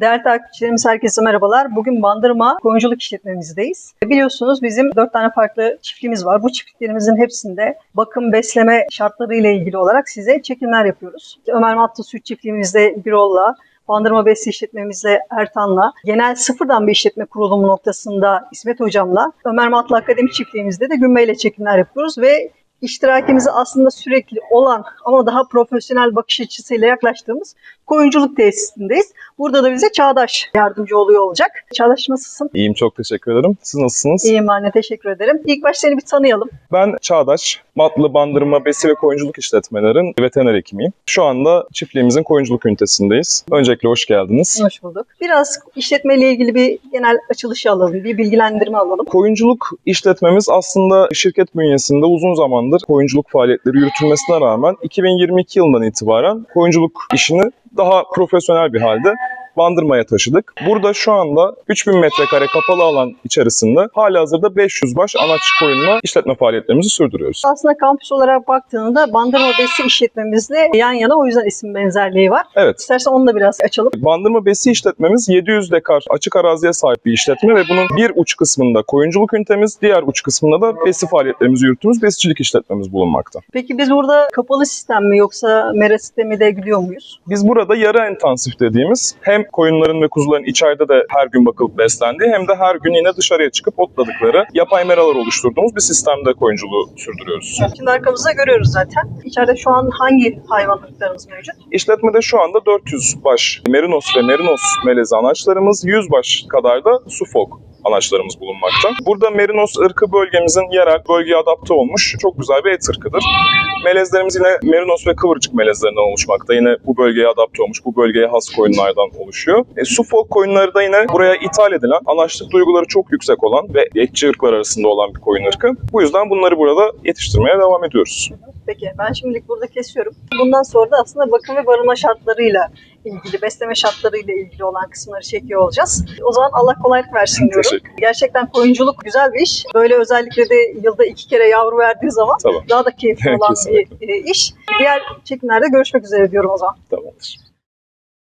Değerli takipçilerimiz herkese merhabalar. Bugün Bandırma koyunculuk işletmemizdeyiz. Biliyorsunuz bizim dört tane farklı çiftliğimiz var. Bu çiftliklerimizin hepsinde bakım, besleme şartları ile ilgili olarak size çekimler yapıyoruz. Ömer Matlı Süt çiftliğimizde Birol'la, Bandırma Besli işletmemizde Ertan'la, genel sıfırdan bir işletme kurulumu noktasında İsmet Hocam'la, Ömer Matlı Akademi çiftliğimizde de Gümme ile çekimler yapıyoruz ve iştirakimizi aslında sürekli olan ama daha profesyonel bakış açısıyla yaklaştığımız koyunculuk tesisindeyiz. Burada da bize Çağdaş yardımcı oluyor olacak. Çağdaş nasılsın? İyiyim çok teşekkür ederim. Siz nasılsınız? İyiyim anne teşekkür ederim. İlk başta seni bir tanıyalım. Ben Çağdaş, Matlı Bandırma Besi ve Koyunculuk İşletmelerin veteriner hekimiyim. Şu anda çiftliğimizin koyunculuk ünitesindeyiz. Öncelikle hoş geldiniz. Hoş bulduk. Biraz işletmeyle ilgili bir genel açılışı alalım, bir bilgilendirme alalım. Koyunculuk işletmemiz aslında şirket bünyesinde uzun zamandır koyunculuk faaliyetleri yürütülmesine rağmen 2022 yılından itibaren koyunculuk işini daha profesyonel bir halde Bandırma'ya taşıdık. Burada şu anda 3000 metrekare kapalı alan içerisinde halihazırda 500 baş anaç koyunla işletme faaliyetlerimizi sürdürüyoruz. Aslında kampüs olarak baktığında Bandırma Besi işletmemizle yan yana o yüzden isim benzerliği var. Evet, İstersen onu da biraz açalım. Bandırma besi işletmemiz 700 dekar açık araziye sahip bir işletme ve bunun bir uç kısmında koyunculuk ünitemiz, diğer uç kısmında da besi faaliyetlerimizi yürüttüğümüz besicilik işletmemiz bulunmakta. Peki biz burada kapalı sistem mi yoksa mera sistemi de gidiyor muyuz? Biz burada yarı intensif dediğimiz hem koyunların ve kuzuların içeride de her gün bakılıp beslendiği hem de her gün yine dışarıya çıkıp otladıkları yapay meralar oluşturduğumuz bir sistemde koyunculuğu sürdürüyoruz. Şimdi arkamızda görüyoruz zaten. İçeride şu an hangi hayvanlıklarımız mevcut? İşletmede şu anda 400 baş merinos ve merinos melezi anaçlarımız, 100 baş kadar da sufok anaçlarımız bulunmakta. Burada merinos ırkı bölgemizin yerel bölgeye adapte olmuş çok güzel bir et ırkıdır. Melezlerimiz yine merinos ve kıvırcık melezlerinden oluşmakta. Yine bu bölgeye adapte olmuş, bu bölgeye has koyunlardan oluşuyor. E, sufok koyunları da yine buraya ithal edilen, anaçlık duyguları çok yüksek olan ve etçi ırklar arasında olan bir koyun ırkı. Bu yüzden bunları burada yetiştirmeye devam ediyoruz. Peki ben şimdilik burada kesiyorum. Bundan sonra da aslında bakım ve barınma şartlarıyla ilgili, besleme şartlarıyla ilgili olan kısımları çekiyor olacağız. O zaman Allah kolaylık versin diyorum. Gerçekten koyunculuk güzel bir iş. Böyle özellikle de yılda iki kere yavru verdiği zaman Tamam. daha da keyifli olan bir e, iş. Diğer çekimlerde görüşmek üzere diyorum o zaman. Tamamdır.